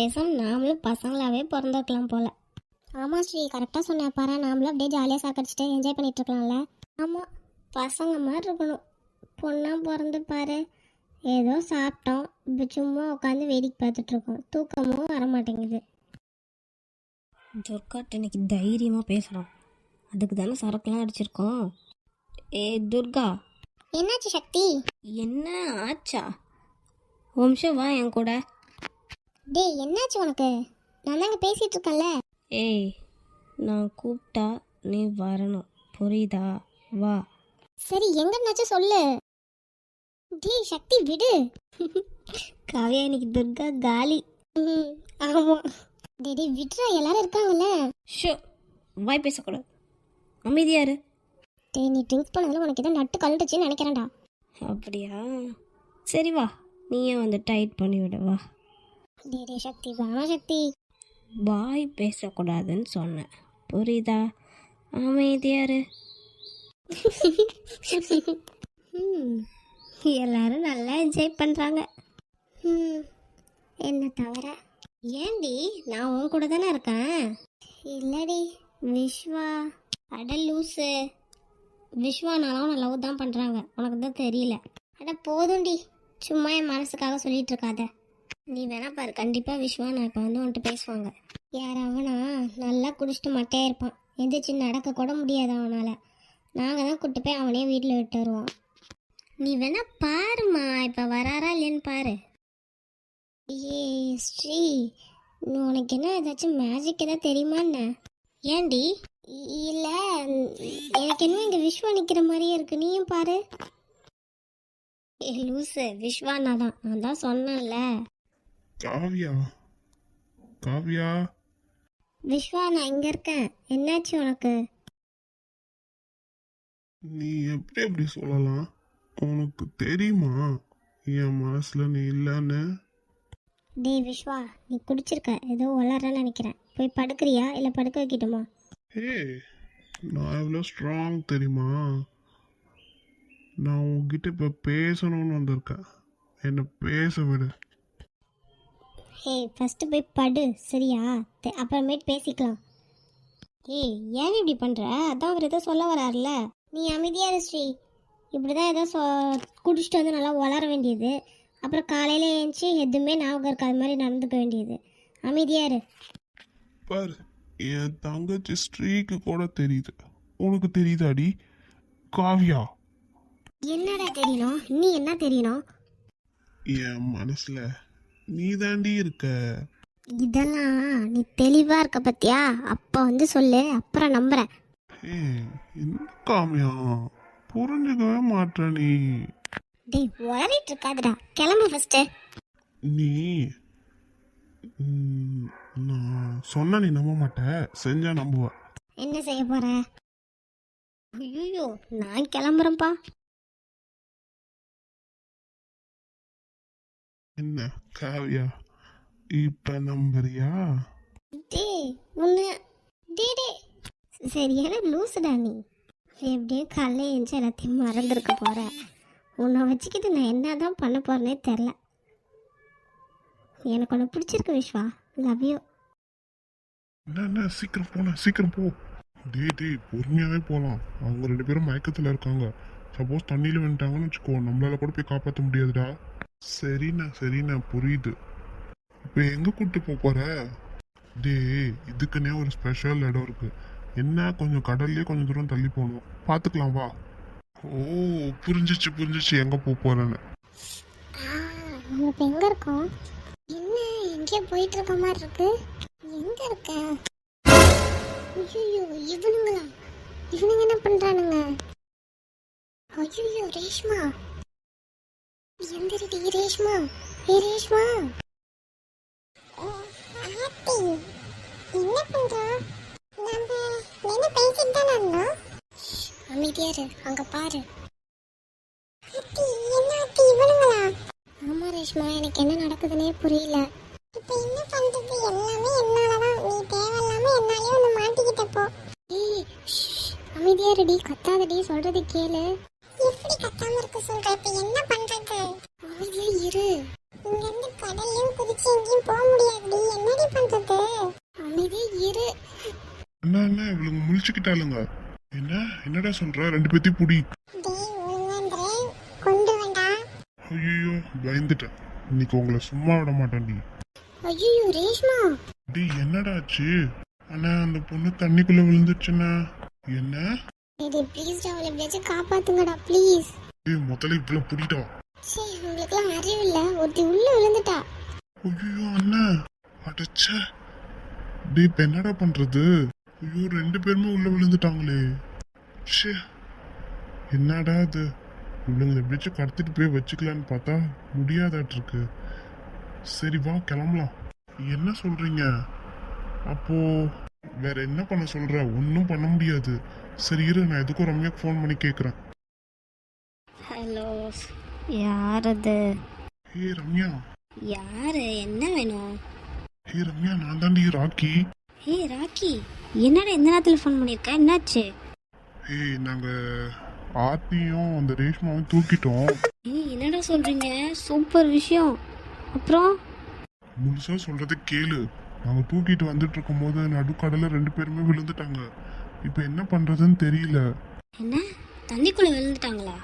ச்சே பேசாம நாமளும் பசங்களாவே பிறந்திருக்கலாம் போல. ஆமாம் ஸ்ரீ. கரெக்டாக சொன்னேன் பாரு நாமளும் அப்படியே ஜாலியாக சாக்கடிச்சிட்டு என்ஜாய் பண்ணிட்டு இருக்கலாம்ல ஆமாம் பசங்க மாதிரி இருக்கணும். பொண்ணாக பிறந்து பாரு. ஏதோ சாப்பிட்டோம். இப்போ சும்மா உட்காந்து வேடிக்கை பார்த்துட்டு இருக்கோம் தூக்கமும் வர மாட்டேங்குது துர்காட்ட இன்னைக்கு தைரியமாக பேசலாம் அதுக்கு தானே சரக்குலாம் அடிச்சிருக்கோம். ஏ துர்கா. என்னாச்சு சக்தி? என்ன ஆச்சா? நிமிஷம் வா என் கூட. டேய் என்னாச்சு உனக்கு? நான் தாங்க பேசிட்டு இருக்கேன்ல. ஏய் நான் கூப்பிட்டா நீ வரணும். புரியுதா? வா. சரி எங்கன்னாச்சும் சொல்லு. டேய் சக்தி விடு. காவியா இன்னைக்கு துர்கா காலி. ம், ஆமா. டேய் டேய் விட்றா எல்லாரும் இருக்காங்கல்ல. ஷோ வாய் பேசக்கூடாது. அமைதியாரு டேய் நீ ட்ரிங்க்ஸ் பண்ணதுல உனக்கு ஏதோ நட்டு கழட்டுச்சுன்னு நினைக்கிறேன்டா. அப்படியா? சரி வா. நீயே வந்து டைட் பண்ணி விடு வா. டேய் சக்தி வேணா சக்தி. வாய் பேசக்கூடாதுன்னு சொன்னேன். புரியுதா? அமைதியாரு எல்லாரும் நல்லா என்ஜாய் பண்ணுறாங்க ம், என்ன தவிர ஏண்டி நான் உன் கூட தானே இருக்கேன்? இல்லடி விஸ்வா அட லூசு. விஸ்வானாலும் உன்னை லவ் தான் பண்ணுறாங்க உனக்கு தான் தெரியல. அட போதும்டி சும்மா என் மனசுக்காக சொல்லிட்டு இருக்காத. நீ வேணா பாரு. கண்டிப்பாக விஸ்வா நான் இப்போ வந்து உன்ட்டு பேசுவாங்க. யார் அவனா? நல்லா குடிச்சிட்டு மட்டையாக இருப்பான். எந்திரிச்சு நடக்க கூட முடியாது அவனால். நாங்கள் தான் கூட்டு போய் அவனே வீட்டில் விட்டு வருவோம். நீ வேணா பாருமா இப்போ வராரா இல்லைன்னு பாரு. ஏ ஸ்ரீ உனக்கு என்ன ஏதாச்சும் மேஜிக் ஏதாவது தெரியுமா என்ன? ஏண்டி இல்லை எனக்கு என்ன இங்கே விஸ்வா நிற்கிற மாதிரியே இருக்கு. நீயும் பாரு. ஏ லூசு. விஸ்வானா தான் நான் தான் சொன்னேன்ல. காவியா? காவியா? விஸ்வா நான் இங்கே இருக்கேன். என்னாச்சு உனக்கு? நீ எப்படி எப்படி சொல்லலாம்? உனக்கு தெரியுமா? என் மனசுல நீ இல்லைன்னு. டேய் விஸ்வா நீ குடிச்சிருக்க. ஏதோ வளரன்னு நினைக்கிறேன். போய் படுக்கிறியா? இல்லை படுக்க வைக்கட்டுமா? ஹே நான் எவ்வளோ ஸ்ட்ராங் தெரியுமா? நான் உன்கிட்ட இப்போ பேசணும்னு வந்திருக்கேன். என்னை பேச விடு. ஏய் ஃபஸ்ட்டு போய் படு சரியா? அப்புறமேட்டு பேசிக்கலாம். ஏய் ஏன் இப்படி பண்ணுற அதான் அவர் ஏதோ சொல்ல வராருல நீ அமைதியா இரு ஸ்ரீ. இப்படி தான் ஏதோ சொ குடிச்சிட்டு வந்து நல்லா வளர வேண்டியது. அப்புறம் காலையில் ஏஞ்சி எதுவுமே ஞாபகம் இருக்காத மாதிரி நடந்துக்க வேண்டியது. அமைதியா இரு. பாரு என் தங்கச்சி ஸ்ரீக்கு கூட தெரியுது. உனக்கு தெரியுதாடி? காவியா. என்னடா தெரியணும்? நீ என்ன தெரியணும்? என் மனசுல நீ தாண்டி இருக்க. இதெல்லாம் நீ தெளிவாக இருக்க பத்தியா? அப்போ வந்து சொல்லு அப்புறம் நம்புகிறேன் ஏ என்ன காமியா? புரிஞ்சுக்கவே மாட்ட நீ. டேய் உளறிட்டு இருக்காதுடா. கிளம்பு ஃபஸ்ட்டு நீ ம், நான் சொன்ன நீ நம்ப மாட்ட. செஞ்சா நம்புவ. என்ன செய்ய போற? ஐயோ நான் கிளம்புறேன்ப்பா. என்ன? காவியா? இப்ப நம்புறியா? டேய் உன்னை டேய் டேய். சரியான லூசுடா நீ. எப்படியும் காலைல எழுந்து எல்லாத்தையும் மறந்துருக்க போற. உன்னை வச்சுக்கிட்டு நான் என்ன தான் பண்ண போறேனே தெரில. எனக்கு உன்னை பிடிச்சிருக்கு விஸ்வா. லவ் யூ என்ன சீக்கிரம் போன சீக்கிரம் போ. டேய் டேய் பொறுமையாவே போலாம். அவங்க ரெண்டு பேரும் மயக்கத்துல இருக்காங்க. சப்போஸ் தண்ணியில வந்துட்டாங்கன்னு வச்சுக்கோ நம்மளால கூட போய் காப்பாற்ற முடியாதுடா. சரிண்ணா சரிண்ணா புரியுது. இப்போ எங்க கூப்பிட்டு போக போற? டேய் இதுக்குன்னே ஒரு ஸ்பெஷல் இடம் இருக்கு. என்ன கொஞ்சம் கடல்லே கொஞ்சம் தூரம் தள்ளி போகணும். பார்த்துக்கலாம் வா. ஓ புரிஞ்சிச்சு புரிஞ்சிச்சு. எங்கே போக போறேன்னு. இப்போ எங்கே இருக்கோம் என்ன எங்கேயோ போயிட்டு இருக்க மாதிரி இருக்கு. எங்கே இருக்க? ஐயோ இவனுங்களா? இவனுங்க என்ன பண்ணுறானுங்க ஐயோ ரேஷ்மா. எந்திரடி ரேஷ்மா. ஏ ரேஷ்மா. ஆத்தி என்ன பண்றா? நம்ம என்ன பேசிட்டு தானே இருந்தோம்? அமைதியா இரு. அங்க பாரு. ஆத்தி என்ன ஆத்தி இவனுங்களா ஆமா ரேஷ்மா. எனக்கு என்ன நடக்குதுன்னே புரியல. இப்போ என்ன பண்றது? எல்லாமே என்னாலதான். நீ தேவையில்லாம என்னாலே ஒன்று மாட்டிக்கிட்ட போ. ஏய் அமைதியா இருடி. கத்தாதடி. சொல்றது கேளு. எப்படி கத்தாம இருக்க சொல்ற? இப்ப என்ன பண்றது அமைதியா இரு. இங்க இருந்து கடல்லையும் குதிச்சு எங்கேயும் போக முடியாதுடி. என்னடி பண்றது? இரு. என்ன இவளுங்க முழிச்சுக்கிட்டாளுங்க. என்ன? என்னடா சொல்ற? ரெண்டு பேத்தையும் புடி. டேய் ஒழுங்காந்திரே. கொண்டு வேண்டாம் ஐயோ பயந்துட்டேன். இன்னைக்கு உங்களை சும்மா விட மாட்டேன்டி. ஐயோ ரேஷ்மா. டேய் என்னடா ஆச்சு? அண்ணா அந்த பொண்ணு தண்ணிக்குள்ள விழுந்துச்சுண்ணா என்ன? டேய் ப்ளீஸ் அவளை எப்படியாச்சும் காப்பாத்துங்கடா ப்ளீஸ் டேய் முதல்ல இவ்வளவு புடிடா சே உங்களுக்குலாம் அறிவு இல்ல. ஒருத்தி உள்ள விழுந்துட்டா. ஐயோ அண்ணா. அடச்ச. டேய் இப்ப என்னடா பண்றது? ஐயோ ரெண்டு பேருமே உள்ள விழுந்துட்டாங்களே. ச்சே. என்னடா இது? இவளுங்களை எப்படியாச்சும் கடத்திட்டு போய் வச்சுக்கலான்னு பார்த்தா முடியாதாட்டு இருக்கு சரி வா கிளம்பலாம். என்ன சொல்றீங்க? அப்போ வேற என்ன பண்ண சொல்ற? ஒன்றும் பண்ண முடியாது. சரி இரு நான் எதுக்கும் ரம்யாக்கு ஃபோன் பண்ணி கேட்குறேன் ஹலோ யார் அது ஹே ரம்யா. யார்? என்ன வேணும்? ஹே ரம்யா நான் தாண்டி ராக்கி. ஏய் ராக்கி என்னடா இந்த நேரத்தில் ஃபோன் பண்ணியிருக்க என்னாச்சு? ஏய் நாங்க ஆர்த்தியும் அந்த ரேஷ்மாவும் தூக்கிட்டோம். ஏய் என்னடா சொல்கிறீங்க சூப்பர் விஷயம். அப்புறம்? முழுசா சொல்றதை கேளு. நாங்க தூக்கிட்டு வந்துட்டு இருக்கும்போது நடுக்கடல ரெண்டு பேருமே விழுந்துட்டாங்க. இப்போ என்ன பண்றதுன்னு தெரியல. என்ன? தண்ணிக்குள்ளே விழுந்துட்டாங்களா?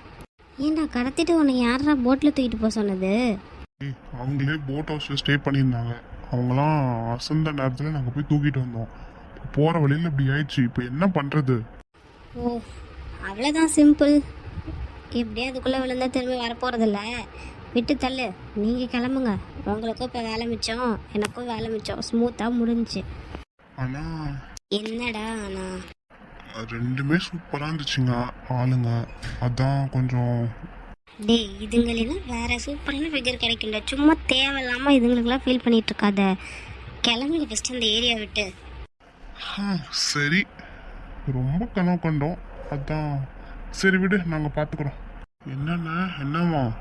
ஏன்டா கடத்திட்டு உன்னை யாரா போட்டில் தூக்கிட்டு போக சொன்னது? அவங்களே போட் ஹவுஸ்ல ஸ்டே பண்ணியிருந்தாங்க. அவங்களாம் அசந்த நேரத்துல நாங்க போய் தூக்கிட்டு வந்தோம். போற வழியில இப்படி ஆயிடுச்சு. இப்போ என்ன பண்றது? ஓ அவ்வளோதான் சிம்பிள் எப்படியும் அதுக்குள்ளே விழுந்தா திரும்பி வரப்போகிறதில்ல விட்டு தள்ளு. நீங்கள் கிளம்புங்க. உங்களுக்கும் இப்போ வேலை மிச்சம். எனக்கும் வேலை மிச்சம். ஸ்மூத்தாக முடிஞ்சுச்சு. ஆனா என்னடா ஆனா ரெண்டுமே சூப்பரா இருந்துச்சுங்க ஆளுங்க. அதான் கொஞ்சம் டேய் இதுங்களெல்லாம் வேற சூப்பரான ஃபிகர் கிடைக்கும்ல சும்மா தேவையில்லாமல் இதுங்களுக்கெல்லாம் ஃபீல் பண்ணிட்டு இருக்காத கிளம்புங்க ஃபஸ்ட் அந்த ஏரியா விட்டு. ஆ, சரி. ரொம்ப கனவு கண்டோம். அதான். சரி விடு நாங்க பாத்துக்கிறோம். என்னண்ணா என்னம்மா?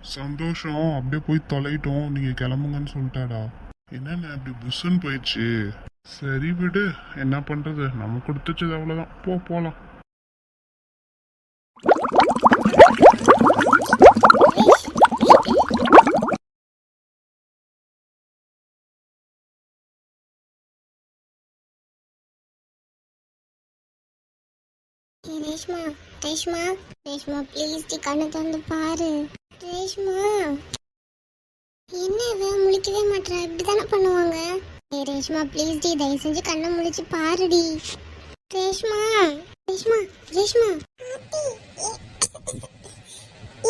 சந்தோஷம். அப்படியே போய் தொலைட்டோம். நீங்க கிளம்புங்கன்னு சொல்லிட்டாடா. என்னண்ணா அப்படி புஷ்ஷுன்னு போயிடுச்சு. சரி விடு. என்ன பண்றது? நம்ம கொடுத்துச்சது அவ்வளவுதான். போ போலாம். ரேஷ்மா. ரேஷ்மா. ரேஷ்மா ப்ளீஸ் டி கண்ணை திறந்து பாரு. ரேஷ்மா. என்ன இவன் முழிக்கவே மாட்டேறா இப்படி தானே பண்ணுவாங்க? ரேஷ்மா ப்ளீஸ் டி தயவு செஞ்சு கண்ணை முழிச்சு பாருடி. ரேஷ்மா ரேஷ்மா ரேஷ்மா.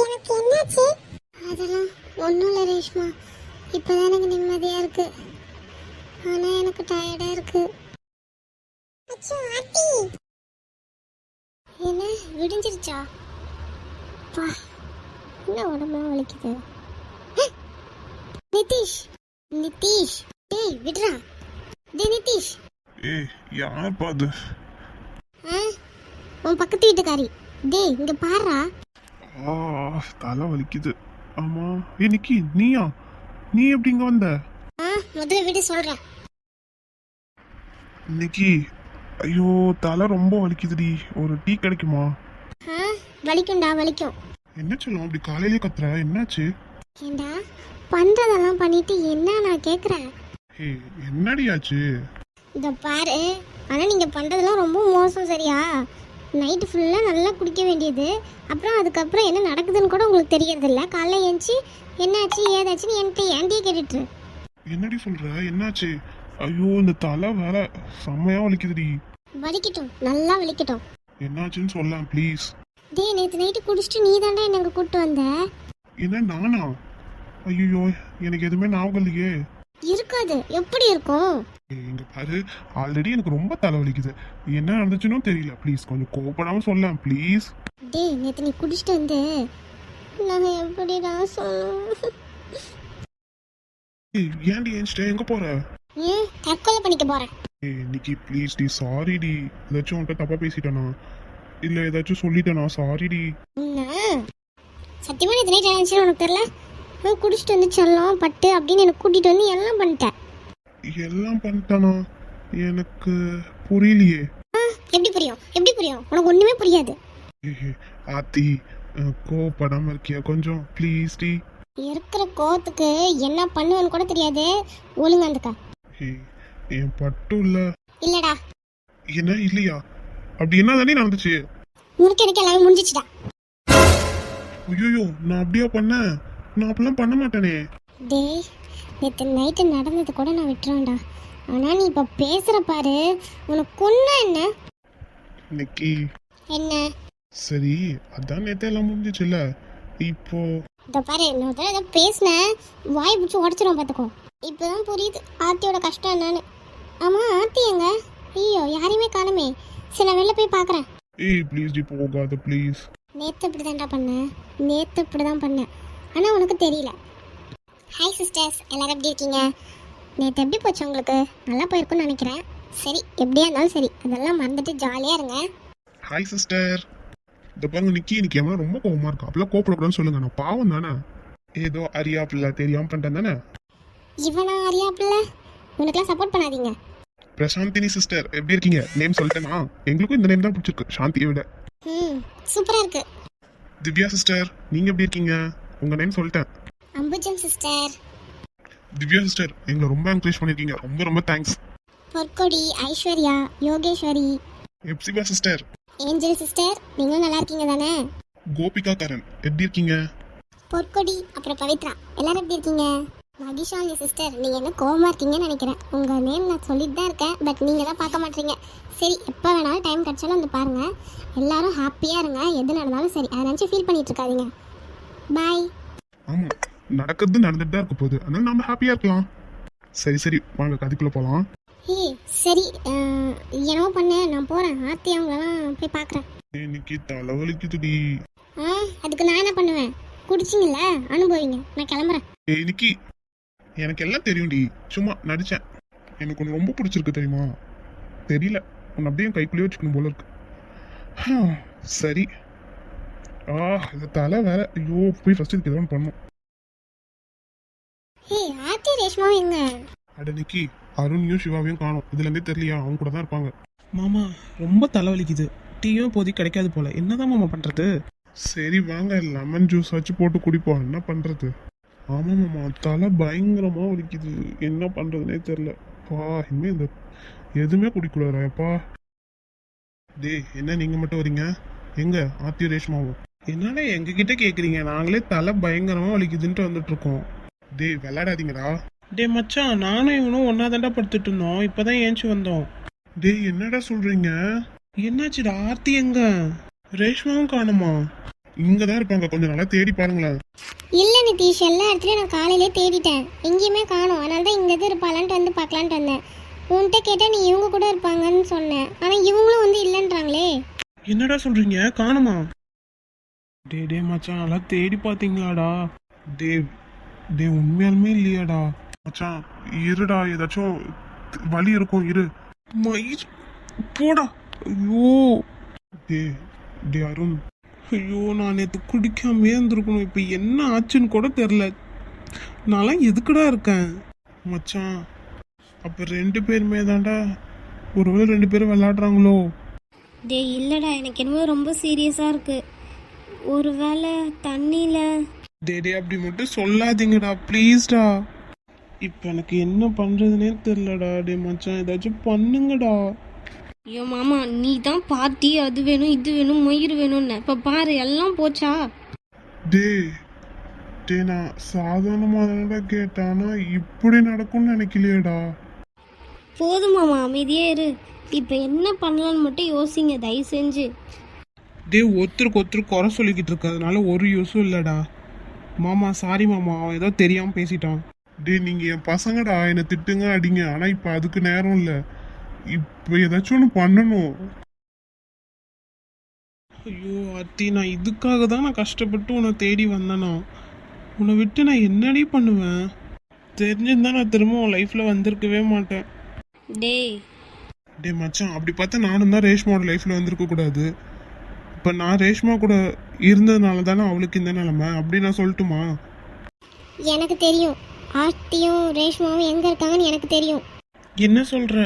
எனக்கு என்னாச்சு? அதெல்லாம் ஒன்றும் இல்லை ரேஷ்மா. இப்போ தான் எனக்கு நிம்மதியாக இருக்கு. ஆனால் எனக்கு டயர்டாக இருக்கு. என்ன விடிஞ்சிருச்சா? பா என்ன உடம்புலாம் வலிக்குது? நிதிஷ் நிதிஷ். டேய் விடுறா. டேய் நிதிஷ். ஏய் யார்ப்பா அது? ஆ? உன் பக்கத்து வீட்டுக்காரி. டேய் இங்க பாருடா. ஆ தலை வலிக்குது. ஆமா. ஏ நிக்கி நீயா? நீ எப்படி இங்க வந்த? ஆ முதல்ல விடு சொல்றேன். நிக்கி ஐயோ தலை ரொம்ப வலிக்குதுடி. ஒரு டீ கிடைக்குமா? ஆ வலிக்கும்டா வலிக்கும். என்ன சொல்லும்? அப்படி காலையிலே கத்துற? என்னாச்சு? ஏண்டா பண்றதெல்லாம் பண்ணிட்டு என்ன நான் கேக்குறேன்? ஹே என்னடி ஆச்சு இத பாரு. ஆனா நீங்க பண்றதெல்லாம் ரொம்ப மோசம் சரியா? நைட்டு ஃபுல்லாக நல்லா குடிக்க வேண்டியது. அப்புறம் அதுக்கப்புறம் என்ன நடக்குதுன்னு கூட உங்களுக்கு தெரியறதில்ல. காலைல ஏஞ்சி என்னாச்சு ஏதாச்சுன்னு என்கிட்ட ஏன்டியே கேட்டுட்டு. என்னடி சொல்ற? என்னாச்சு? ஐயோ இந்த தலை வேற செம்மையா வலிக்குதுடி. வலிக்கட்டும். நல்லா வலிக்கட்டும். என்னாச்சுன்னு சொல்ல ப்ளீஸ் டேய் நேற்று நைட்டு குடிச்சிட்டு நீ தாண்டா என்ன கூப்பிட்டு வந்த. என்ன நானா? ஐயோ எனக்கு எதுவுமே ஞாபகம் இல்லையே. இருக்காது. எப்படி இருக்கும்? இங்க பாரு ஆல்ரெடி எனக்கு ரொம்ப தலை வலிக்குது என்ன நடந்துச்சுன்னு தெரியல. ப்ளீஸ் கொஞ்சம் கோபப்படாம சொல்ல ப்ளீஸ் டேய் நேற்று நீ குடிச்சிட்டு வந்து. நான் எப்படிடா சொல்லணும் ஏய் ஏன்டி ஏன்ச்சிட்ட எங்க போற? ஏன்? தற்கொலை பண்ணிக்க போகிறேன் ஏய் இன்னைக்கு ப்ளீஸ் டி சாரி டி. ஏதாச்சும் உன்கிட்ட தப்பா பேசிட்டேனா? இல்ல ஏதாச்சும் சொல்லிட்டேனா? சாரி டி. சத்தியமாக நேற்று நைட் ஆயிடுச்சுன்னு உனக்கு அவன் குடிச்சிட்டு வந்து செல்லம் பட்டு அப்படின்னு எனக்கு கூட்டிகிட்டு வந்து எல்லாம் பண்ணிட்டேன். எல்லாம் பண்ணிட்டானா? எனக்கு புரியலையே. எப்படி புரியும்? எப்படி புரியும்? உனக்கு ஒன்றுமே புரியாது. ஆத்தி கோவப்படாம இருக்கியா கொஞ்சம்? ப்ளீஸ் டி. இருக்கிற கோவத்துக்கு என்ன பண்ணுவேன்னு கூட தெரியாது. ஒழுங்கா இருந்துக்க. என் பட்டு இல்ல. இல்லடா. என்ன இல்லையா? அப்படி என்ன தானே நடந்துச்சு? உனக்கு எனக்கு எல்லாமே முடிஞ்சிச்சுடா. ஐயோ நான் அப்படியா பண்ணேன்? நான் அப்படிலாம் பண்ண மாட்டேனே. டேய் நேற்று நைட்டு நடந்தது கூட நான் விட்டுறேன்டா. ஆனால் நீ இப்போ பேசுகிற பாரு உனக்கு கொன்னா என்ன? இன்னைக்கு என்ன? சரி அதான் நேத்தே எல்லாம் முடிஞ்சிச்சுல்ல. இப்போ இந்த பாரு நான் தடவை ஏதோ பேசினேன் வாய் பிடிச்சி உடச்சிரும் பார்த்துக்கோ இப்போ தான் புரியுது ஆர்த்தியோட கஷ்டம் என்னன்னு. ஆமாம் ஆர்த்தி எங்க? ஐயோ யாரையுமே காணுமே. சரி நான் வெளில போய் பார்க்குறேன் ஏய் ப்ளீஸ் டி போகாத ப்ளீஸ் நேற்று இப்படி தான்டா பண்ணேன் நேற்று இப்படி தான் பண்ணேன் ஆனால் உனக்கு தெரியல. ஹாய் சிஸ்டர்ஸ் எல்லாரும் எப்படி இருக்கீங்க? நேற்று எப்படி போச்சு உங்களுக்கு? நல்லா போயிருக்கும்னு நினைக்கிறேன். சரி எப்படியா இருந்தாலும் சரி. அதெல்லாம் மறந்துட்டு ஜாலியாக இருங்க. ஹாய் சிஸ்டர் இந்த பாருங்க நிக்கி இன்னைக்கு எவனா ரொம்ப கோவமா இருக்கா. அப்பெல்லாம் கோப்படக்கூடாதுன்னு சொல்லுங்க. நான் பாவம் தானே? ஏதோ அறியா பிள்ளை தெரியாம பண்ணிட்டேன் தானே? இவனா அறியா பிள்ளை உனக்கெல்லாம் சப்போர்ட் பண்ணாதீங்க. பிரசாந்தினி சிஸ்டர் எப்படி இருக்கீங்க? நேம் சொல்லிட்டேனா? எங்களுக்கும் இந்த நேம் தான் பிடிச்சிருக்கு. சாந்தியை விட. ம் சூப்பராக இருக்கு. திவ்யா சிஸ்டர் நீங்க எப்படி இருக்கீங்க? உங்க நேம் சொல்லிட்டேன். அம்புஜம் சிஸ்டர் திவ்யா சிஸ்டர் எங்களை ரொம்ப என்கரேஜ் பண்ணிருக்கீங்க ரொம்ப ரொம்ப thanks Porkodi Aishwarya Yogeshwari. Epsiba sister Angel sister நீங்களும் நல்லா இருக்கீங்க தானே? கோபிகா கரண் எப்படி இருக்கீங்க? பொற்கொடி அப்புறம் பவித்ரா. எல்லாரும் எப்படி இருக்கீங்க? மகிஷாலி சிஸ்டர் நீங்கள் என்ன கோவமா இருக்கீங்கன்னு நினைக்கிறேன். உங்கள் நேம் நான் சொல்லிட்டு தான் இருக்கேன் பட் நீங்கள் தான் பார்க்க மாட்டீங்க. சரி எப்போ வேணாலும் டைம் கிடச்சாலும் வந்து பாருங்கள் எல்லாரும் ஹாப்பியாக இருங்க. எது நடந்தாலும் சரி. அதை நினச்சி ஃபீல் பண்ணிட்டு இருக்காதீங்க. பாய் ஆமா நடக்கிறது நடந்துட்டு தான் இருக்க போகுது. அதனால நம்ம ஹாப்பியா இருக்கலாம். சரி சரி வாங்க கதைக்குள்ள போலாம். ஏய் சரி என்னவோ பண்ணு. நான் போகிறேன் ஆர்த்தி அவங்களெல்லாம் போய் பார்க்குறேன் இன்னைக்கு தலைவலிக்குதுடி ஆ அதுக்கு நான் என்ன பண்ணுவேன்? குடிச்சிங்கல்ல? அனுபவிங்க. நான் கிளம்புறேன். ஏய் இன்னைக்கு எனக்கு எல்லாம் தெரியும்டி. சும்மா நடிச்சேன். எனக்கு ஒன்று ரொம்ப பிடிச்சிருக்கு தெரியுமா? தெரியல. உன்னை அப்படியே கைக்குள்ளேயே வச்சுக்கணும் போல இருக்கு. சரி. ஆ இந்த தலை வேற. ஐயோ போய் ஃபர்ஸ்ட் இதுக்கு பண்ணும். எங்க அட நிக்கி அருணையும் சிவாவையும் காணும். இதுல இருந்தே தெரியலையா? அவங்க கூட தான் இருப்பாங்க. மாமா ரொம்ப தலைவலிக்குது. டீயும் இப்போதைக்கு கிடைக்காது போல. என்னதான் மாமா பண்றது? சரி வாங்க லெமன் ஜூஸ் வச்சு போட்டு குடிப்போம். என்ன பண்றது? ஆமா மாமா தலை பயங்கரமா வலிக்குது. என்ன பண்றதுனே தெரியல. பா இனிமே இந்த எதுவுமே குடிக்கூடாதாப்பா டேய் என்ன நீங்க மட்டும் வரீங்க? எங்க? ஆத்தி ரேஷ்மாவும் என்னடா எங்க கிட்ட கேக்குறீங்க? நாங்களே தலை பயங்கரமா வலிக்குதுன்ட்டு வந்துட்டு இருக்கோம் டேய் விளையாடாதீங்கடா. டே மச்சான் நானும் இவனும் ஒன்னா தாண்டா படுத்துட்டு இருந்தோம். இப்பதான் ஏஞ்சி வந்தோம். டேய் என்னடா சொல்றீங்க? என்னாச்சுடா ஆர்த்தி எங்க? ரேஷ்மாவும் காணுமா? இங்க தான் இருப்பாங்க. கொஞ்சம் நல்லா தேடி பாருங்களேன். இல்லை நிதிஷ் எல்லா இடத்துலையும் நான் காலையிலே தேடிட்டேன். எங்கேயுமே காணோம். அதனால தான் இங்கே எதுவும் இருப்பாளான்ட்டு வந்து பார்க்கலான்ட்டு வந்தேன். உன்கிட்ட கேட்டால் நீ இவங்க கூட இருப்பாங்கன்னு சொன்னேன். ஆனால் இவங்களும் வந்து இல்லைன்றாங்களே. என்னடா சொல்றீங்க? காணுமா? டே டே மச்சான் நல்லா தேடி பார்த்தீங்களாடா? டே டே உண்மையாலுமே இல்லையாடா? மச்சான் இருடா ஏதாச்சும் வழி இருக்கும் இரு. மயிர் போடா. ஐயோ. டே டே அருண். ஐயோ நான் நேற்று குடிக்காமே இருந்திருக்கணும். இப்போ என்ன ஆச்சுன்னு கூட தெரில நான்லாம் எதுக்குடா இருக்கேன்? மச்சான் அப்போ ரெண்டு பேருமே தாண்டா ஒருவேளை ரெண்டு பேரும் விளையாடுறாங்களோ? டேய் இல்லைடா. எனக்கு என்னமோ ரொம்ப சீரியஸாக இருக்குது ஒருவேளை தண்ணியில் டே டே அப்படி மட்டும் சொல்லாதீங்கடா ப்ளீஸ்டா இப்போ எனக்கு என்ன பண்ணுறதுனே தெரிலடா டே மச்சான் ஏதாச்சும் பண்ணுங்கடா. ஐயோ மாமா நீ தான் பார்ட்டி அது வேணும் இது வேணும் மயிர் வேணும்னு. இப்போ பாரு எல்லாம் போச்சா? டேய் டேய் நான் சாதாரணமாக தானடா கேட்டேன் இப்படி நடக்கும்னு நினைக்கலையேடா. போதும் மாமா அமைதியே இரு. இப்போ என்ன பண்ணலான்னு மட்டும் யோசிங்க தயவு செஞ்சு. டே ஒருத்தருக்கு ஒருத்தர் குறை சொல்லிக்கிட்டு இருக்கிறதுனால ஒரு யூஸும் இல்லைடா. மாமா சாரி மாமா. அவன் ஏதோ தெரியாமல் பேசிட்டான். டேய் நீங்க என் பசங்கடா. என்னை திட்டுங்க அடிங்க. ஆனா இப்ப அதுக்கு நேரம் இல்ல. இப்ப ஏதாச்சும் ஒன்று பண்ணணும். ஐயோ அத்தி நான் இதுக்காக தான் நான் கஷ்டப்பட்டு உன்னை தேடி வந்தேனா. உன்னை விட்டு நான் என்னடி பண்ணுவேன்? தெரிஞ்சிருந்தா நான் திரும்ப உன் லைஃப்பில் வந்திருக்கவே மாட்டேன். டேய். டேய் மச்சான் அப்படி பார்த்தா நானும் தான் ரேஷ்மாவோட லைஃப்ல வந்திருக்க கூடாது இப்போ நான் ரேஷ்மா கூட இருந்ததுனால தானே அவளுக்கு இந்த நிலமை? அப்படி நான் சொல்லட்டுமா? எனக்கு தெரியும். ஆர்த்தியும் ரேஷ்மாவும் எங்கே இருக்காங்கன்னு எனக்கு தெரியும். என்ன சொல்கிற